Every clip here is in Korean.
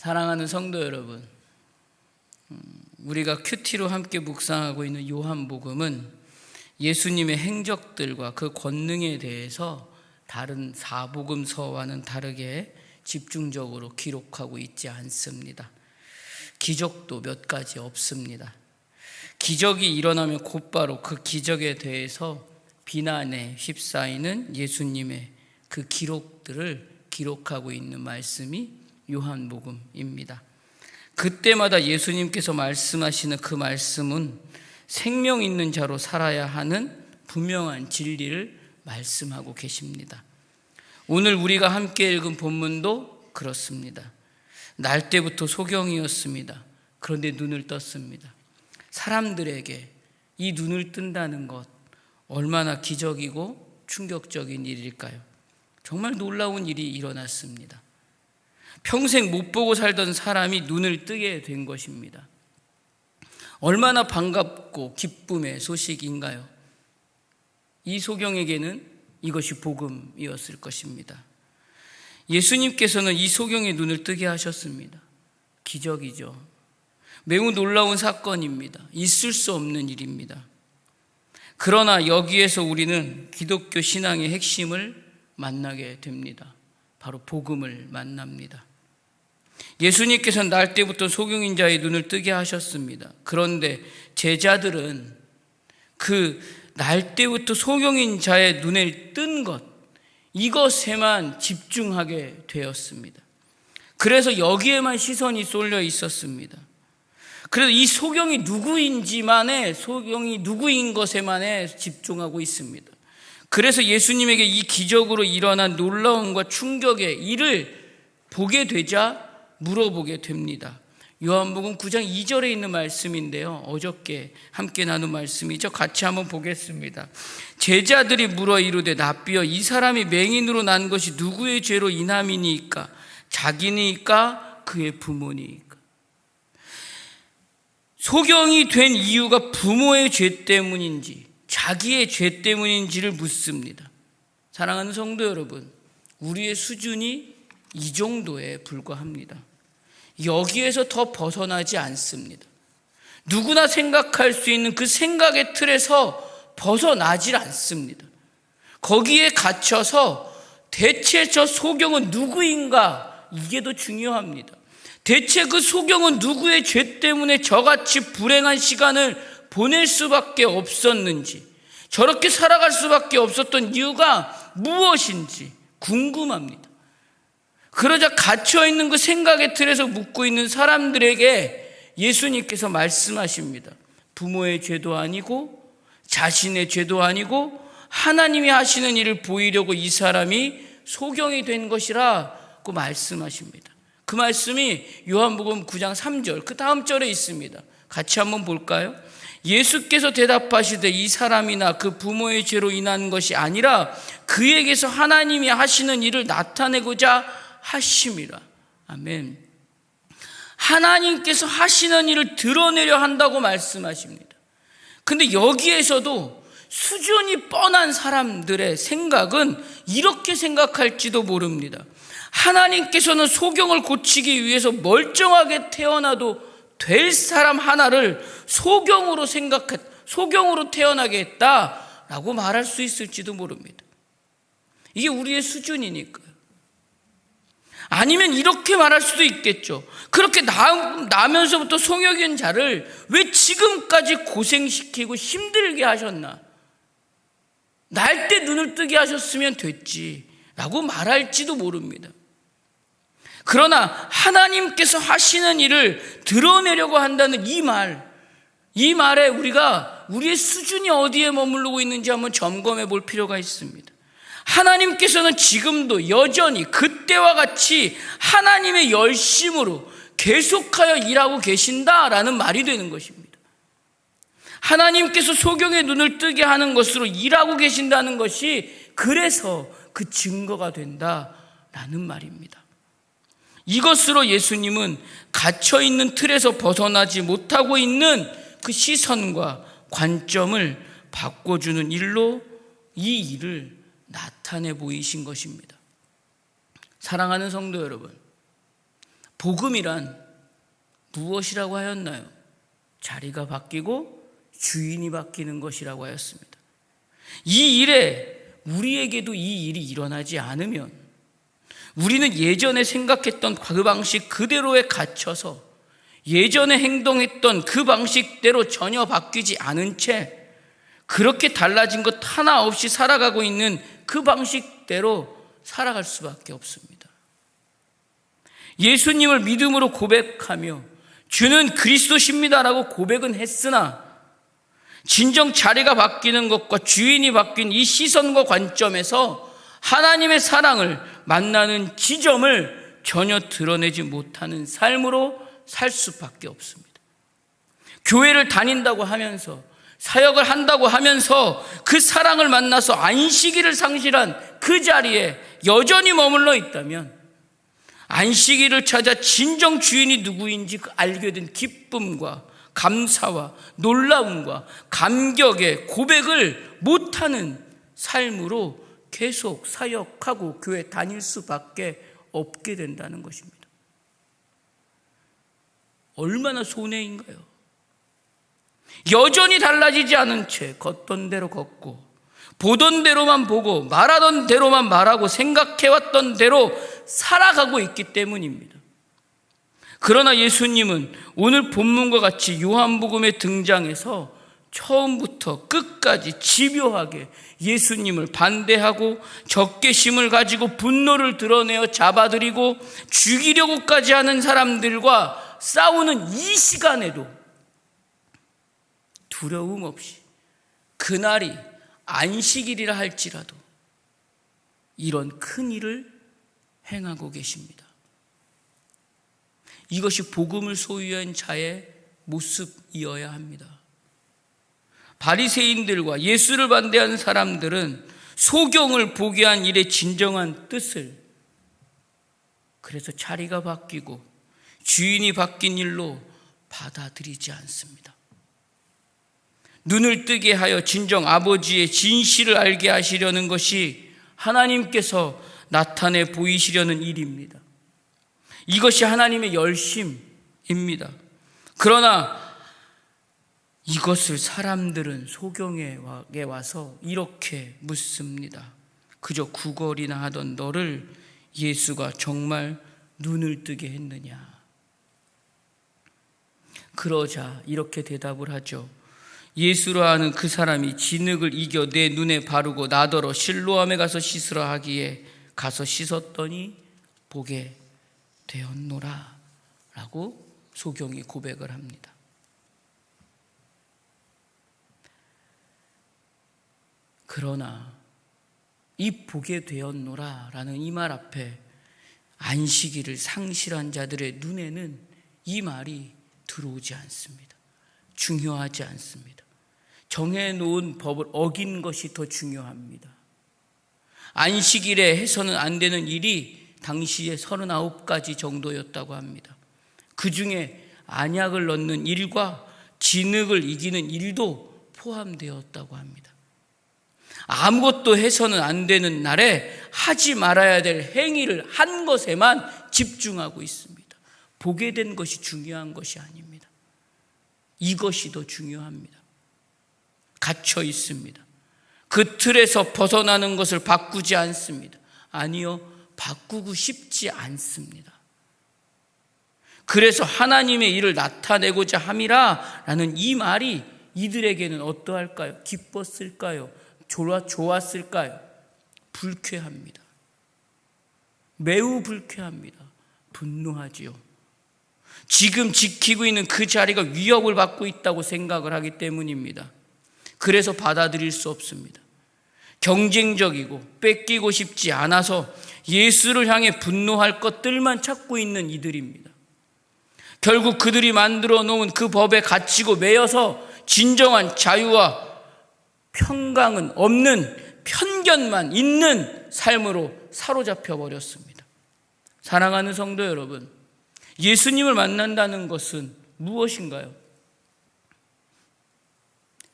사랑하는 성도 여러분, 음, 우리가 큐티로 함께 묵상하고 있는 요한복음은 예수님의 행적들과 그 권능에 대해서 다른 사복음서와는 다르게 집중적으로 기록하고 있지 않습니다. 기적도 몇 가지 없습니다. 기적이 일어나면 곧바로 그 기적에 대해서 비난에 휩싸이는 예수님의 그 기록들을 기록하고 있는 말씀이 요한복음입니다. 그때마다 예수님께서 말씀하시는 그 말씀은 생명 있는 자로 살아야 하는 분명한 진리를 말씀하고 계십니다. 오늘 우리가 함께 읽은 본문도 그렇습니다. 날 때부터 소경이었습니다. 그런데 눈을 떴습니다. 사람들에게 이 눈을 뜬다는 것 얼마나 기적이고 충격적인 일일까요? 정말 놀라운 일이 일어났습니다. 평생 못 보고 살던 사람이 눈을 뜨게 된 것입니다. 얼마나 반갑고 기쁨의 소식인가요? 이 소경에게는 이것이 복음이었을 것입니다. 예수님께서는 이 소경의 눈을 뜨게 하셨습니다. 기적이죠. 매우 놀라운 사건입니다. 있을 수 없는 일입니다. 그러나 여기에서 우리는 기독교 신앙의 핵심을 만나게 됩니다. 바로 복음을 만납니다. 예수님께서는 날 때부터 소경인 자의 눈을 뜨게 하셨습니다. 그런데 제자들은 그 날 때부터 소경인 자의 눈을 뜬 것, 이것에만 집중하게 되었습니다. 그래서 여기에만 시선이 쏠려 있었습니다. 그래서 이 소경이 누구인지만의 소경이 누구인 것에만에 집중하고 있습니다. 그래서 예수님에게 이 기적으로 일어난 놀라움과 충격의 일을 보게 되자 물어보게 됩니다. 요한복음 9장 2절에 있는 말씀인데요. 어저께 함께 나눈 말씀이죠. 같이 한번 보겠습니다. 제자들이 물어 이르되 납비여 이 사람이 맹인으로 난 것이 누구의 죄로 인함이니까 자기니까 그의 부모니까 소경이 된 이유가 부모의 죄 때문인지 자기의 죄 때문인지를 묻습니다. 사랑하는 성도 여러분, 우리의 수준이 이 정도에 불과합니다. 여기에서 더 벗어나지 않습니다. 누구나 생각할 수 있는 그 생각의 틀에서 벗어나질 않습니다. 거기에 갇혀서 대체 저 소경은 누구인가? 이게 더 중요합니다. 대체 그 소경은 누구의 죄 때문에 저같이 불행한 시간을 보낼 수밖에 없었는지, 저렇게 살아갈 수밖에 없었던 이유가 무엇인지 궁금합니다. 그러자 갇혀 있는 그 생각의 틀에서 묻고 있는 사람들에게 예수님께서 말씀하십니다. 부모의 죄도 아니고 자신의 죄도 아니고 하나님이 하시는 일을 보이려고 이 사람이 소경이 된 것이라고 말씀하십니다. 그 말씀이 요한복음 9장 3절 그 다음 절에 있습니다. 같이 한번 볼까요? 예수께서 대답하시되 이 사람이나 그 부모의 죄로 인한 것이 아니라 그에게서 하나님이 하시는 일을 나타내고자 하심이라. 아멘. 하나님께서 하시는 일을 드러내려 한다고 말씀하십니다. 근데 여기에서도 수준이 뻔한 사람들의 생각은 이렇게 생각할지도 모릅니다. 하나님께서는 소경을 고치기 위해서 멀쩡하게 태어나도 될 사람 하나를 소경으로 생각했, 소경으로 태어나게 했다라고 말할 수 있을지도 모릅니다. 이게 우리의 수준이니까요. 아니면 이렇게 말할 수도 있겠죠. 그렇게 나, 나면서부터 송혁인 자를 왜 지금까지 고생시키고 힘들게 하셨나? 날 때 눈을 뜨게 하셨으면 됐지. 라고 말할지도 모릅니다. 그러나 하나님께서 하시는 일을 드러내려고 한다는 이 말, 이 말에 우리가 우리의 수준이 어디에 머무르고 있는지 한번 점검해 볼 필요가 있습니다. 하나님께서는 지금도 여전히 그때와 같이 하나님의 열심으로 계속하여 일하고 계신다라는 말이 되는 것입니다. 하나님께서 소경의 눈을 뜨게 하는 것으로 일하고 계신다는 것이 그래서 그 증거가 된다라는 말입니다. 이것으로 예수님은 갇혀 있는 틀에서 벗어나지 못하고 있는 그 시선과 관점을 바꿔주는 일로 이 일을 나타내 보이신 것입니다. 사랑하는 성도 여러분, 복음이란 무엇이라고 하였나요? 자리가 바뀌고 주인이 바뀌는 것이라고 하였습니다. 이 일에 우리에게도 이 일이 일어나지 않으면 우리는 예전에 생각했던 그 방식 그대로에 갇혀서 예전에 행동했던 그 방식대로 전혀 바뀌지 않은 채 그렇게 달라진 것 하나 없이 살아가고 있는 그 방식대로 살아갈 수밖에 없습니다. 예수님을 믿음으로 고백하며 주는 그리스도십니다라고 고백은 했으나 진정 자리가 바뀌는 것과 주인이 바뀐 이 시선과 관점에서 하나님의 사랑을 만나는 지점을 전혀 드러내지 못하는 삶으로 살 수밖에 없습니다. 교회를 다닌다고 하면서 사역을 한다고 하면서 그 사랑을 만나서 안식일을 상실한 그 자리에 여전히 머물러 있다면 안식일을 찾아 진정 주인이 누구인지 그 알게 된 기쁨과 감사와 놀라움과 감격의 고백을 못하는 삶으로 계속 사역하고 교회 다닐 수밖에 없게 된다는 것입니다. 얼마나 손해인가요? 여전히 달라지지 않은 채 걷던 대로 걷고 보던 대로만 보고 말하던 대로만 말하고 생각해왔던 대로 살아가고 있기 때문입니다. 그러나 예수님은 오늘 본문과 같이 요한복음에 등장해서 처음부터 끝까지 집요하게 예수님을 반대하고 적개심을 가지고 분노를 드러내어 잡아들이고 죽이려고까지 하는 사람들과 싸우는 이 시간에도 두려움 없이 그날이 안식일이라 할지라도 이런 큰 일을 행하고 계십니다. 이것이 복음을 소유한 자의 모습이어야 합니다. 바리새인들과 예수를 반대하는 사람들은 소경을 보게 한 일의 진정한 뜻을 그래서 자리가 바뀌고 주인이 바뀐 일로 받아들이지 않습니다. 눈을 뜨게 하여 진정 아버지의 진실을 알게 하시려는 것이 하나님께서 나타내 보이시려는 일입니다. 이것이 하나님의 열심입니다. 그러나 이것을 사람들은 소경에 와서 이렇게 묻습니다. 그저 구걸이나 하던 너를 예수가 정말 눈을 뜨게 했느냐? 그러자 이렇게 대답을 하죠. 예수로 하는 그 사람이 진흙을 이겨 내 눈에 바르고 나더러 실로암에 가서 씻으라 하기에 가서 씻었더니 보게 되었노라 라고 소경이 고백을 합니다. 그러나 이 보게 되었노라 라는 이 말 앞에 안식일을 상실한 자들의 눈에는 이 말이 들어오지 않습니다. 중요하지 않습니다. 정해놓은 법을 어긴 것이 더 중요합니다. 안식일에 해서는 안 되는 일이 당시에 39가지 정도였다고 합니다. 그 중에 안약을 넣는 일과 진흙을 이기는 일도 포함되었다고 합니다. 아무것도 해서는 안 되는 날에 하지 말아야 될 행위를 한 것에만 집중하고 있습니다. 보게 된 것이 중요한 것이 아닙니다. 이것이 더 중요합니다. 갇혀 있습니다. 그 틀에서 벗어나는 것을 바꾸지 않습니다. 아니요, 바꾸고 싶지 않습니다. 그래서 하나님의 일을 나타내고자 함이라 라는 이 말이 이들에게는 어떠할까요? 기뻤을까요? 좋았을까요? 불쾌합니다. 매우 불쾌합니다. 분노하지요. 지금 지키고 있는 그 자리가 위협을 받고 있다고 생각을 하기 때문입니다. 그래서 받아들일 수 없습니다. 경쟁적이고 뺏기고 싶지 않아서 예수를 향해 분노할 것들만 찾고 있는 이들입니다. 결국 그들이 만들어 놓은 그 법에 갇히고 매여서 진정한 자유와 평강은 없는 편견만 있는 삶으로 사로잡혀 버렸습니다. 사랑하는 성도 여러분, 예수님을 만난다는 것은 무엇인가요?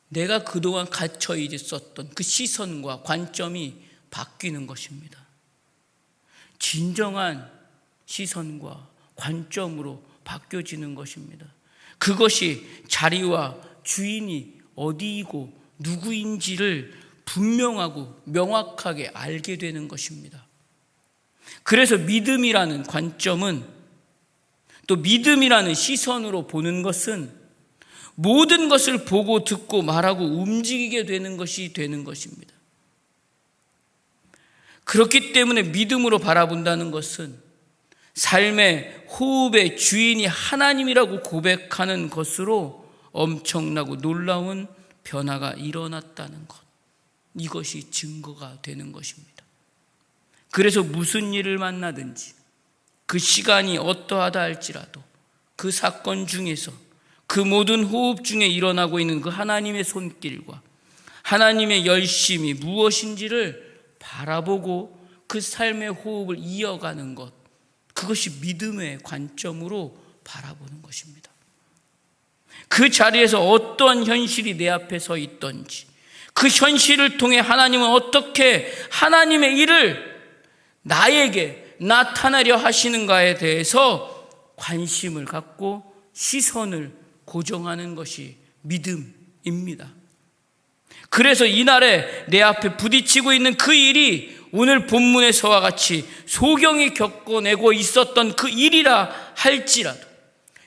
내가 그동안 갇혀 있었던 그 시선과 관점이 바뀌는 것입니다. 진정한 시선과 관점으로 바뀌어지는 것입니다. 그것이 자리와 주인이 어디이고 누구인지를 분명하고 명확하게 알게 되는 것입니다. 그래서 믿음이라는 관점은 또 믿음이라는 시선으로 보는 것은 모든 것을 보고 듣고 말하고 움직이게 되는 것이 되는 것입니다. 그렇기 때문에 믿음으로 바라본다는 것은 삶의 호흡의 주인이 하나님이라고 고백하는 것으로 엄청나고 놀라운 변화가 일어났다는 것. 이것이 증거가 되는 것입니다. 그래서 무슨 일을 만나든지 그 시간이 어떠하다 할지라도 그 사건 중에서 그 모든 호흡 중에 일어나고 있는 그 하나님의 손길과 하나님의 열심이 무엇인지를 바라보고 그 삶의 호흡을 이어가는 것. 그것이 믿음의 관점으로 바라보는 것입니다. 그 자리에서 어떠한 현실이 내 앞에 서 있던지, 그 현실을 통해 하나님은 어떻게 하나님의 일을 나에게 나타나려 하시는가에 대해서 관심을 갖고 시선을 고정하는 것이 믿음입니다. 그래서 이날에 내 앞에 부딪히고 있는 그 일이 오늘 본문에서와 같이 소경이 겪어내고 있었던 그 일이라 할지라도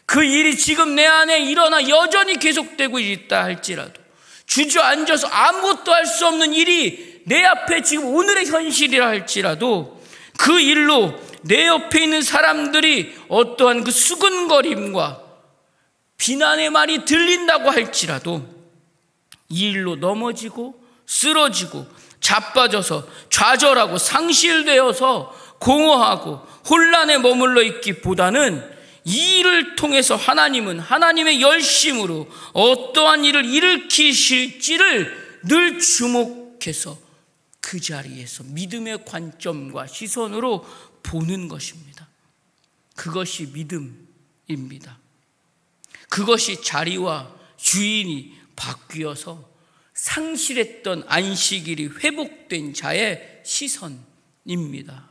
그 일이 지금 내 안에 일어나 여전히 계속되고 있다 할지라도 주저앉아서 아무것도 할 수 없는 일이 내 앞에 지금 오늘의 현실이라 할지라도 그 일로 내 옆에 있는 사람들이 어떠한 그 수근거림과 비난의 말이 들린다고 할지라도 이 일로 넘어지고 쓰러지고 자빠져서 좌절하고 상실되어서 공허하고 혼란에 머물러 있기보다는 이 일을 통해서 하나님은 하나님의 열심으로 어떠한 일을 일으키실지를 늘 주목해서 그 자리에서 믿음의 관점과 시선으로 보는 것입니다. 그것이 믿음입니다. 그것이 자리와 주인이 바뀌어서 상실했던 안식일이 회복된 자의 시선입니다.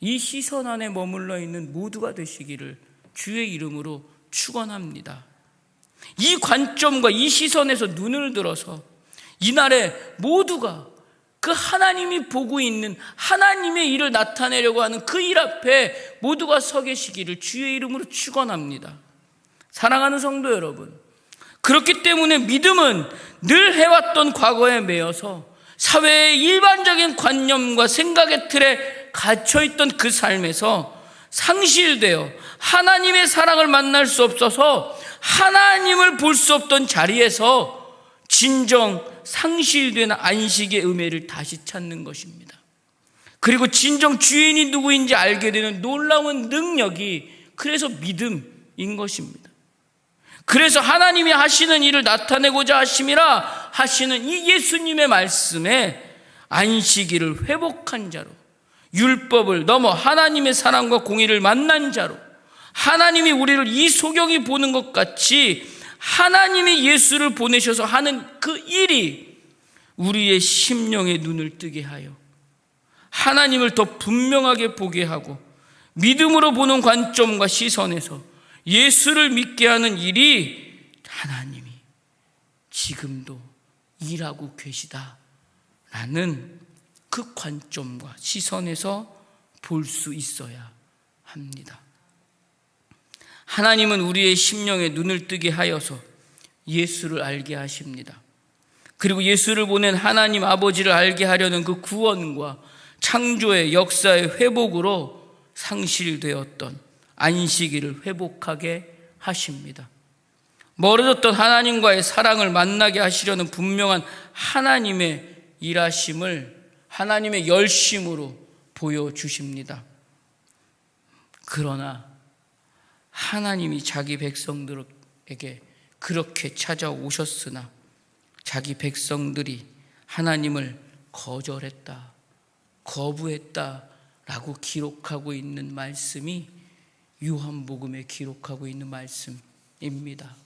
이 시선 안에 머물러 있는 모두가 되시기를 주의 이름으로 축원합니다. 이 관점과 이 시선에서 눈을 들어서 이날에 모두가 그 하나님이 보고 있는 하나님의 일을 나타내려고 하는 그 일 앞에 모두가 서 계시기를 주의 이름으로 축원합니다. 사랑하는 성도 여러분, 그렇기 때문에 믿음은 늘 해왔던 과거에 매여서 사회의 일반적인 관념과 생각의 틀에 갇혀있던 그 삶에서 상실되어 하나님의 사랑을 만날 수 없어서 하나님을 볼 수 없던 자리에서 진정 상실된 안식의 음해를 다시 찾는 것입니다. 그리고 진정 주인이 누구인지 알게 되는 놀라운 능력이 그래서 믿음인 것입니다. 그래서 하나님이 하시는 일을 나타내고자 하심이라 하시는 이 예수님의 말씀에 안식일을 회복한 자로 율법을 넘어 하나님의 사랑과 공의를 만난 자로 하나님이 우리를 이 소경이 보는 것 같이 하나님이 예수를 보내셔서 하는 그 일이 우리의 심령의 눈을 뜨게 하여 하나님을 더 분명하게 보게 하고 믿음으로 보는 관점과 시선에서 예수를 믿게 하는 일이 하나님이 지금도 일하고 계시다. 라는 그 관점과 시선에서 볼 수 있어야 합니다. 하나님은 우리의 심령에 눈을 뜨게 하여서 예수를 알게 하십니다. 그리고 예수를 보낸 하나님 아버지를 알게 하려는 그 구원과 창조의 역사의 회복으로 상실되었던 안식일을 회복하게 하십니다. 멀어졌던 하나님과의 사랑을 만나게 하시려는 분명한 하나님의 일하심을 하나님의 열심으로 보여주십니다. 그러나 하나님이 자기 백성들에게 그렇게 찾아오셨으나 자기 백성들이 하나님을 거절했다, 거부했다 라고 기록하고 있는 말씀이 요한복음에 기록하고 있는 말씀입니다.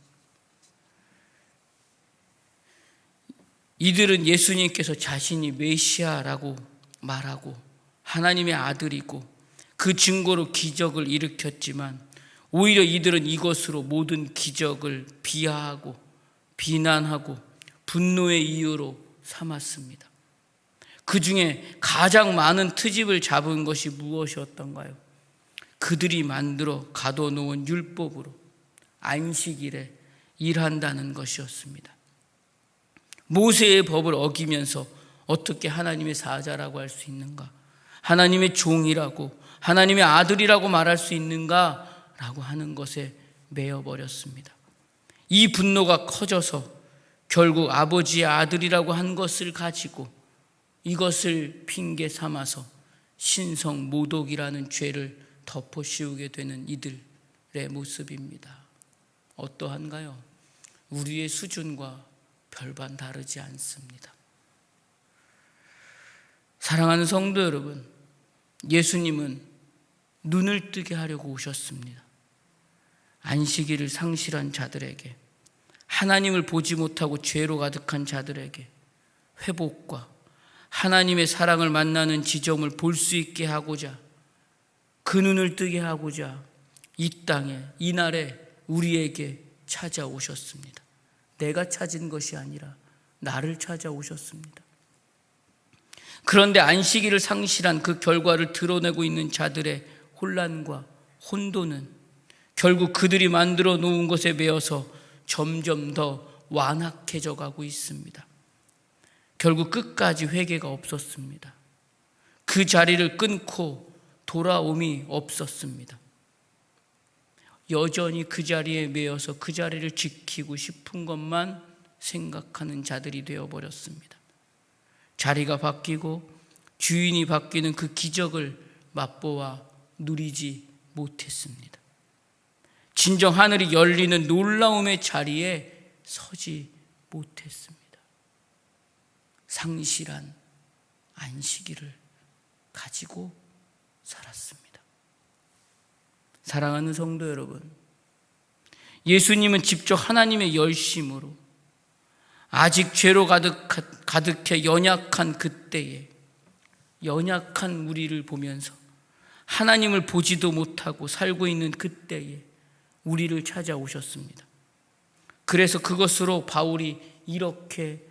이들은 예수님께서 자신이 메시아라고 말하고 하나님의 아들이고 그 증거로 기적을 일으켰지만 오히려 이들은 이것으로 모든 기적을 비하하고 비난하고 분노의 이유로 삼았습니다. 그 중에 가장 많은 트집을 잡은 것이 무엇이었던가요? 그들이 만들어 가둬놓은 율법으로 안식일에 일한다는 것이었습니다. 모세의 법을 어기면서 어떻게 하나님의 사자라고 할 수 있는가? 하나님의 종이라고, 하나님의 아들이라고 말할 수 있는가? 라고 하는 것에 매여 버렸습니다. 이 분노가 커져서 결국 아버지의 아들이라고 한 것을 가지고 이것을 핑계 삼아서 신성 모독이라는 죄를 덮어 씌우게 되는 이들의 모습입니다. 어떠한가요? 우리의 수준과 별반 다르지 않습니다. 사랑하는 성도 여러분, 예수님은 눈을 뜨게 하려고 오셨습니다. 안식일을 상실한 자들에게, 하나님을 보지 못하고 죄로 가득한 자들에게 회복과 하나님의 사랑을 만나는 지점을 볼 수 있게 하고자 그 눈을 뜨게 하고자 이 땅에 이 날에 우리에게 찾아오셨습니다. 내가 찾은 것이 아니라 나를 찾아오셨습니다. 그런데 안식일을 상실한 그 결과를 드러내고 있는 자들의 혼란과 혼돈은 결국 그들이 만들어 놓은 것에 매여서 점점 더 완악해져 가고 있습니다. 결국 끝까지 회개가 없었습니다. 그 자리를 끊고 돌아옴이 없었습니다. 여전히 그 자리에 매여서 그 자리를 지키고 싶은 것만 생각하는 자들이 되어버렸습니다. 자리가 바뀌고 주인이 바뀌는 그 기적을 맛보아 누리지 못했습니다. 진정 하늘이 열리는 놀라움의 자리에 서지 못했습니다. 상실한 안식일을 가지고 살았습니다. 사랑하는 성도 여러분, 예수님은 직접 하나님의 열심으로 아직 죄로 가득, 가득해 연약한 그때에 연약한 우리를 보면서 하나님을 보지도 못하고 살고 있는 그때에 우리를 찾아오셨습니다. 그래서 그것으로 바울이 이렇게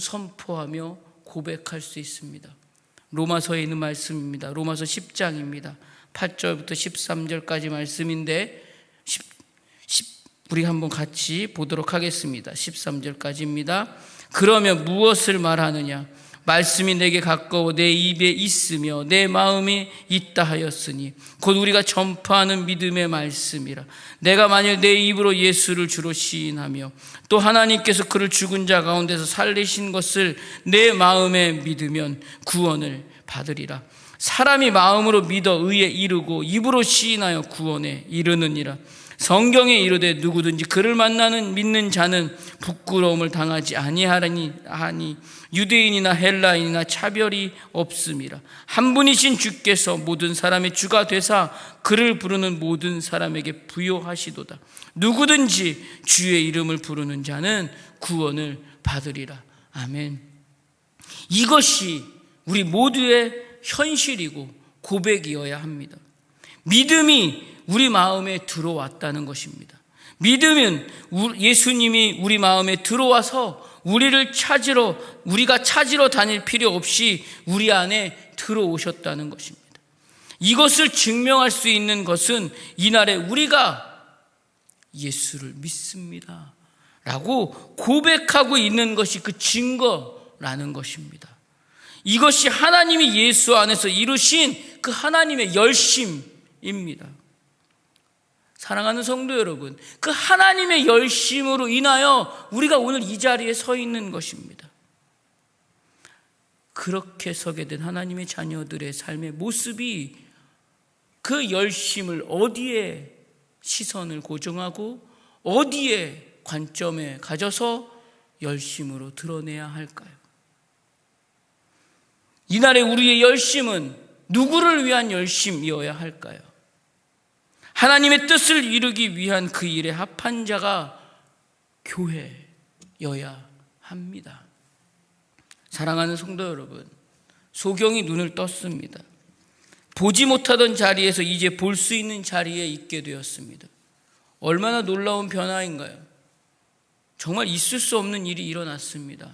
선포하며 고백할 수 있습니다. 로마서에 있는 말씀입니다. 로마서 10장입니다. 8절부터 13절까지 말씀인데 10, 10, 우리 한번 같이 보도록 하겠습니다. 13절까지입니다. 그러면 무엇을 말하느냐? 말씀이 내게 가까워 내 입에 있으며 내 마음이 있다 하였으니 곧 우리가 전파하는 믿음의 말씀이라. 내가 만일 내 입으로 예수를 주로 시인하며 또 하나님께서 그를 죽은 자 가운데서 살리신 것을 내 마음에 믿으면 구원을 받으리라. 사람이 마음으로 믿어 의에 이르고 입으로 시인하여 구원에 이르느니라 성경에 이르되 누구든지 그를 만나는 믿는 자는 부끄러움을 당하지 아니하니 하니 유대인이나 헬라인이나 차별이 없음이라. 한 분이신 주께서 모든 사람의 주가 되사 그를 부르는 모든 사람에게 부여하시도다. 누구든지 주의 이름을 부르는 자는 구원을 받으리라. 아멘. 이것이 우리 모두의 현실이고 고백이어야 합니다 믿음이 우리 마음에 들어왔다는 것입니다. 믿음은 예수님이 우리 마음에 들어와서 우리를 찾으러 우리가 찾으러 다닐 필요 없이 우리 안에 들어오셨다는 것입니다. 이것을 증명할 수 있는 것은 이날에 우리가 예수를 믿습니다. 라고 고백하고 있는 것이 그 증거라는 것입니다. 이것이 하나님이 예수 안에서 이루신 그 하나님의 열심 입니다. 사랑하는 성도 여러분, 그 하나님의 열심으로 인하여 우리가 오늘 이 자리에 서 있는 것입니다. 그렇게 서게 된 하나님의 자녀들의 삶의 모습이 그 열심을 어디에 시선을 고정하고 어디에 관점에 가져서 열심으로 드러내야 할까요? 이날의 우리의 열심은 누구를 위한 열심이어야 할까요? 하나님의 뜻을 이루기 위한 그 일에 합한 자가 교회여야 합니다. 사랑하는 성도 여러분, 소경이 눈을 떴습니다. 보지 못하던 자리에서 이제 볼 수 있는 자리에 있게 되었습니다. 얼마나 놀라운 변화인가요? 정말 있을 수 없는 일이 일어났습니다.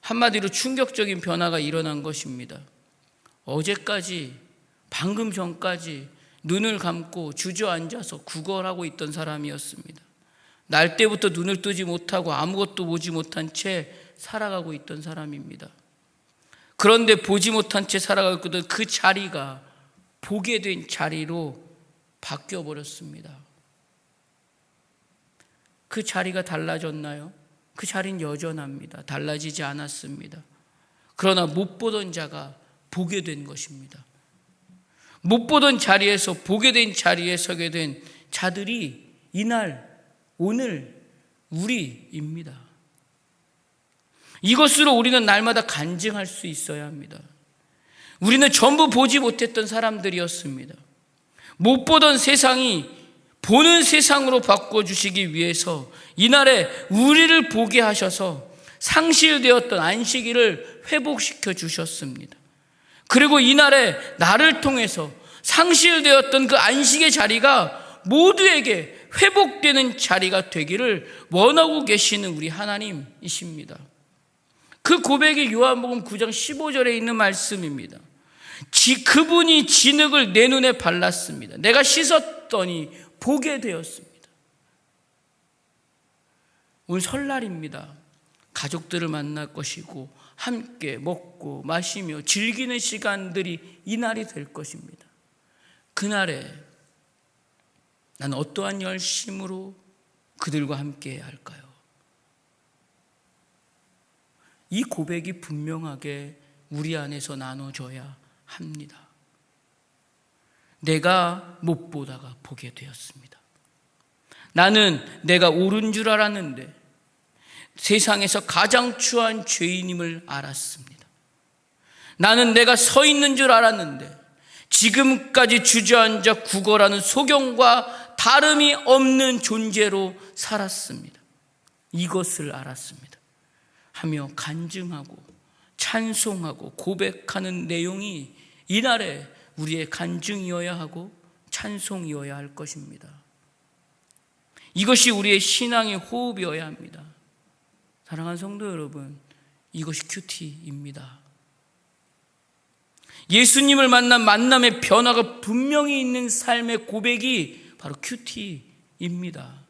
한마디로 충격적인 변화가 일어난 것입니다. 어제까지, 방금 전까지 눈을 감고 주저앉아서 구걸하고 있던 사람이었습니다. 날 때부터 눈을 뜨지 못하고 아무것도 보지 못한 채 살아가고 있던 사람입니다. 그런데 보지 못한 채 살아가고 있던 그 자리가 보게 된 자리로 바뀌어 버렸습니다. 그 자리가 달라졌나요? 그 자리는 여전합니다. 달라지지 않았습니다. 그러나 못 보던 자가 보게 된 것입니다. 못 보던 자리에서 보게 된 자리에 서게 된 자들이 이날, 오늘 우리입니다. 이것으로 우리는 날마다 간증할 수 있어야 합니다. 우리는 전부 보지 못했던 사람들이었습니다. 못 보던 세상이 보는 세상으로 바꿔주시기 위해서 이날에 우리를 보게 하셔서 상실되었던 안식일을 회복시켜 주셨습니다. 그리고 이날에 나를 통해서 상실되었던 그 안식의 자리가 모두에게 회복되는 자리가 되기를 원하고 계시는 우리 하나님이십니다. 그 고백이 요한복음 9장 15절에 있는 말씀입니다. 지, 그분이 진흙을 내 눈에 발랐습니다. 내가 씻었더니 보게 되었습니다. 오늘 설날입니다. 가족들을 만날 것이고 함께 먹고 마시며 즐기는 시간들이 이날이 될 것입니다. 그날에 난 어떠한 열심으로 그들과 함께 할까요? 이 고백이 분명하게 우리 안에서 나눠져야 합니다. 내가 못 보다가 보게 되었습니다. 나는 내가 옳은 줄 알았는데 세상에서 가장 추한 죄인임을 알았습니다. 나는 내가 서 있는 줄 알았는데 지금까지 주저앉아 구걸하는 소경과 다름이 없는 존재로 살았습니다. 이것을 알았습니다. 하며 간증하고 찬송하고 고백하는 내용이 이날에 우리의 간증이어야 하고 찬송이어야 할 것입니다. 이것이 우리의 신앙의 호흡이어야 합니다. 사랑하는 성도 여러분, 이것이 큐티입니다. 예수님을 만난 만남의 변화가 분명히 있는 삶의 고백이 바로 큐티입니다.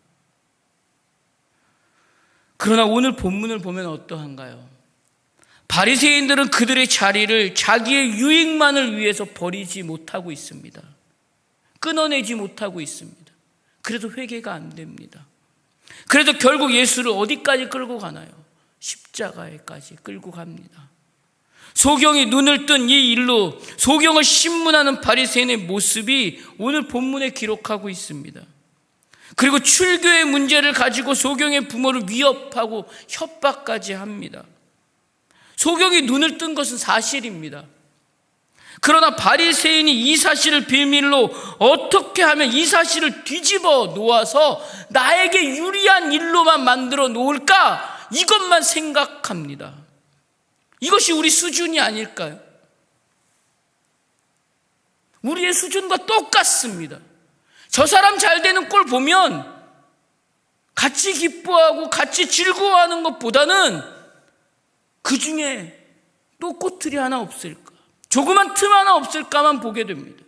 그러나 오늘 본문을 보면 어떠한가요? 바리새인들은 그들의 자리를 자기의 유익만을 위해서 버리지 못하고 있습니다. 끊어내지 못하고 있습니다. 그래도 회개가 안 됩니다. 그래도 결국 예수를 어디까지 끌고 가나요? 십자가에까지 끌고 갑니다. 소경이 눈을 뜬 이 일로 소경을 신문하는 바리새인의 모습이 오늘 본문에 기록하고 있습니다. 그리고 출교의 문제를 가지고 소경의 부모를 위협하고 협박까지 합니다. 소경이 눈을 뜬 것은 사실입니다. 그러나 바리새인이 이 사실을 비밀로 어떻게 하면 이 사실을 뒤집어 놓아서 나에게 유리한 일로만 만들어 놓을까? 이것만 생각합니다. 이것이 우리 수준이 아닐까요? 우리의 수준과 똑같습니다. 저 사람 잘 되는 꼴 보면 같이 기뻐하고 같이 즐거워하는 것보다는 그 중에 또 꼬투리 하나 없을까? 조그만 틈 하나 없을까만 보게 됩니다.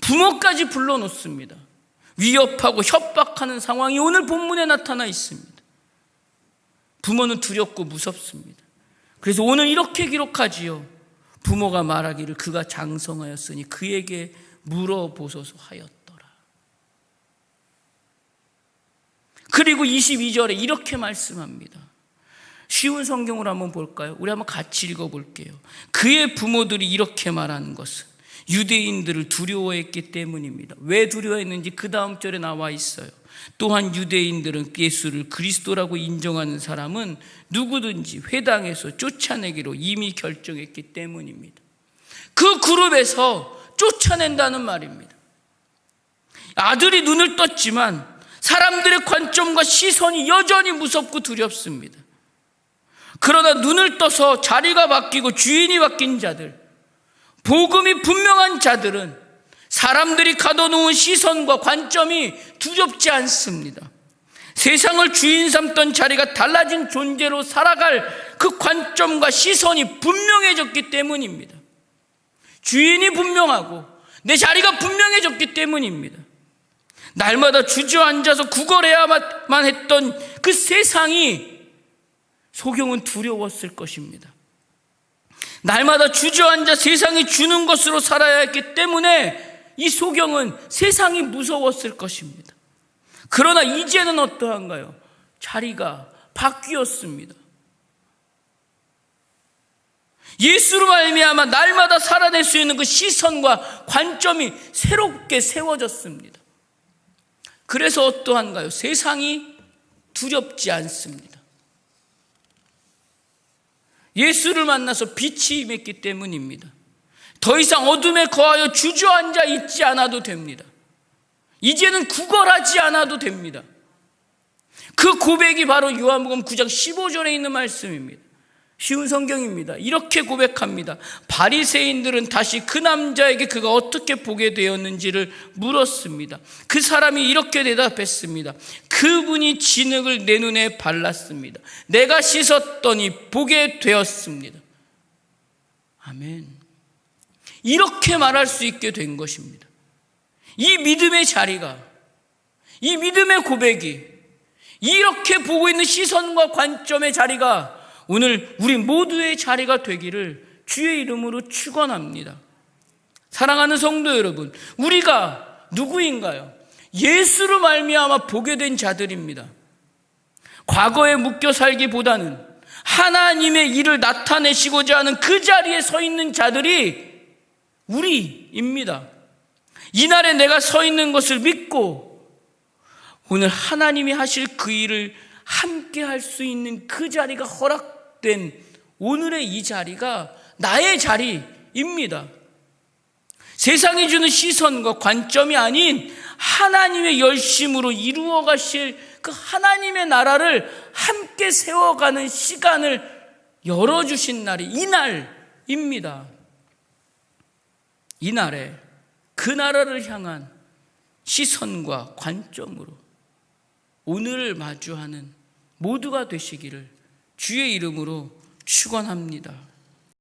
부모까지 불러놓습니다. 위협하고 협박하는 상황이 오늘 본문에 나타나 있습니다. 부모는 두렵고 무섭습니다. 그래서 오늘 이렇게 기록하지요. 부모가 말하기를 그가 장성하였으니 그에게 물어보소서 하였더라. 그리고 22절에 이렇게 말씀합니다. 쉬운 성경으로 한번 볼까요? 우리 한번 같이 읽어볼게요. 그의 부모들이 이렇게 말하는 것은 유대인들을 두려워했기 때문입니다. 왜 두려워했는지 그 다음 절에 나와 있어요. 또한 유대인들은 예수를 그리스도라고 인정하는 사람은 누구든지 회당에서 쫓아내기로 이미 결정했기 때문입니다. 그 그룹에서 쫓아낸다는 말입니다. 아들이 눈을 떴지만 사람들의 관점과 시선이 여전히 무섭고 두렵습니다. 그러나 눈을 떠서 자리가 바뀌고 주인이 바뀐 자들, 복음이 분명한 자들은 사람들이 가둬놓은 시선과 관점이 두렵지 않습니다. 세상을 주인 삼던 자리가 달라진 존재로 살아갈 그 관점과 시선이 분명해졌기 때문입니다. 주인이 분명하고 내 자리가 분명해졌기 때문입니다. 날마다 주저앉아서 구걸해야만 했던 그 세상이 소경은 두려웠을 것입니다. 날마다 주저앉아 세상이 주는 것으로 살아야 했기 때문에 이 소경은 세상이 무서웠을 것입니다. 그러나 이제는 어떠한가요? 자리가 바뀌었습니다. 예수로 말미암아 날마다 살아낼 수 있는 그 시선과 관점이 새롭게 세워졌습니다. 그래서 어떠한가요? 세상이 두렵지 않습니다. 예수를 만나서 빛이 임했기 때문입니다. 더 이상 어둠에 거하여 주저앉아 있지 않아도 됩니다. 이제는 구걸하지 않아도 됩니다. 그 고백이 바로 요한복음 9장 15절에 있는 말씀입니다. 쉬운 성경입니다. 이렇게 고백합니다. 바리새인들은 다시 그 남자에게 그가 어떻게 보게 되었는지를 물었습니다. 그 사람이 이렇게 대답했습니다. 그분이 진흙을 내 눈에 발랐습니다. 내가 씻었더니 보게 되었습니다. 아멘. 이렇게 말할 수 있게 된 것입니다. 이 믿음의 자리가, 이 믿음의 고백이, 이렇게 보고 있는 시선과 관점의 자리가 오늘 우리 모두의 자리가 되기를 주의 이름으로 축원합니다. 사랑하는 성도 여러분, 우리가 누구인가요? 예수로 말미암아 보게 된 자들입니다. 과거에 묶여 살기보다는 하나님의 일을 나타내시고자 하는 그 자리에 서 있는 자들이 우리입니다. 이날에 내가 서 있는 것을 믿고 오늘 하나님이 하실 그 일을 함께 할 수 있는 그 자리가 허락 된 오늘의 이 자리가 나의 자리입니다. 세상이 주는 시선과 관점이 아닌 하나님의 열심으로 이루어 가실 그 하나님의 나라를 함께 세워가는 시간을 열어주신 날이 이날입니다. 이날에 그 나라를 향한 시선과 관점으로 오늘을 마주하는 모두가 되시기를 주의 이름으로 축원합니다.